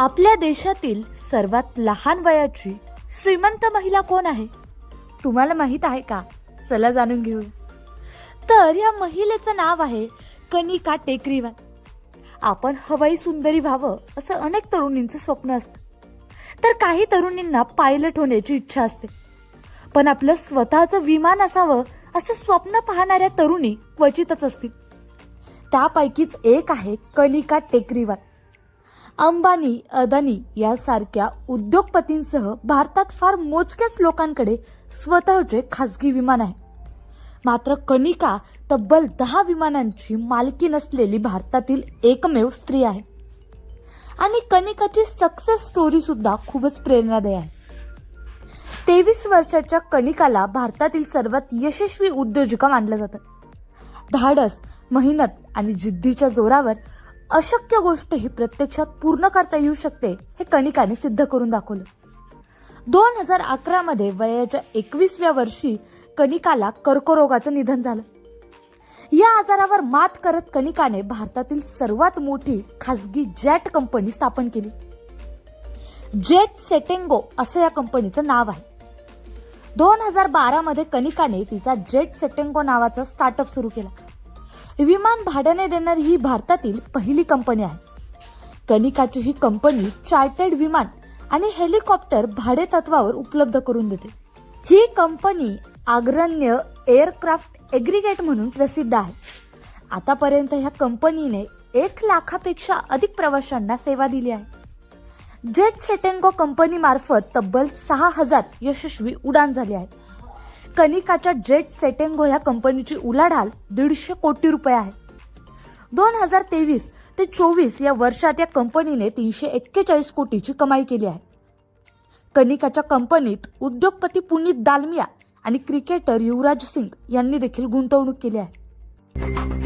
आपल्या देशातील सर्वात लहान वयाची श्रीमंत महिला कोण आहे? तुम्हाला माहीत आहे का? चला जाणून घेऊ. तर या महिलेचं नाव आहे कनिका टेकरीवाल. आपण हवाई सुंदरी व्हावं असं अनेक तरुणींचं स्वप्न असतं. तर काही तरुणींना पायलट होण्याची इच्छा असते. पण आपलं स्वतःचं विमान असावं असं स्वप्न पाहणाऱ्या तरुणी क्वचितच असतील. त्यापैकीच एक आहे कनिका टेकरीवाल. अंबानी अदानी यासारख्या उद्योगपतींसह भारतात फार मोजक्याच लोकांकडे स्वतःचे खासगी विमान आहे. मात्र कनिका तब्बल दहा विमानांची मालकी नसलेली भारतातील एकमेव स्त्री आहे. आणि कनिकाची सक्सेस स्टोरी सुद्धा खूपच प्रेरणादायी आहे. तेवीस वर्षाच्या कनिकाला भारतातील सर्वात यशस्वी उद्योजिका मानलं जातं. धाडस मेहनत आणि जिद्दीच्या जोरावर अशक्य गोष्ट ही प्रत्यक्षात पूर्ण करता येऊ शकते हे कणिकाने सिद्ध करून दाखवलं. दोन हजार अकरा मध्ये वयाच्या एकवीसव्या वर्षी कणिकाला कर्करोगाचं निधन झालं. या आजारावर मात करत कणिकाने भारतातील सर्वात मोठी खासगी जेट कंपनी स्थापन केली. जेट सेटेंगो असं या कंपनीचं नाव आहे. दोन हजार बारा मध्ये कनिकाने तिचा जेट सेटेंगो नावाचा स्टार्टअप सुरू केला. विमान भाड्याने देणारी ही भारतातील पहिली कंपनी आहे. कनिकाची ही कंपनी चार्टर्ड विमान आणि हेलिकॉप्टर भाडे तत्वावर उपलब्ध करून देते. ही कंपनी अग्रण्य एअरक्राफ्ट एग्रिगेट म्हणून प्रसिद्ध आहे. आतापर्यंत ह्या कंपनीने एक लाखापेक्षा अधिक प्रवाशांना सेवा दिली आहे. जेट सेटेंगो कंपनीमार्फत तब्बल सहा हजार यशस्वी उडान झाली आहे. कनिकाच्या जेट सेटेंगो या कंपनीची उलाढाल दीडशे कोटी रुपये आहे. दोन हजार तेवीस ते चोवीस या वर्षात या कंपनीने तीनशे एक्केचाळीस कोटीची कमाई केली आहे. कनिकाच्या कंपनीत उद्योगपती पुनीत दालमिया आणि क्रिकेटर युवराज सिंग यांनी देखील गुंतवणूक केली आहे.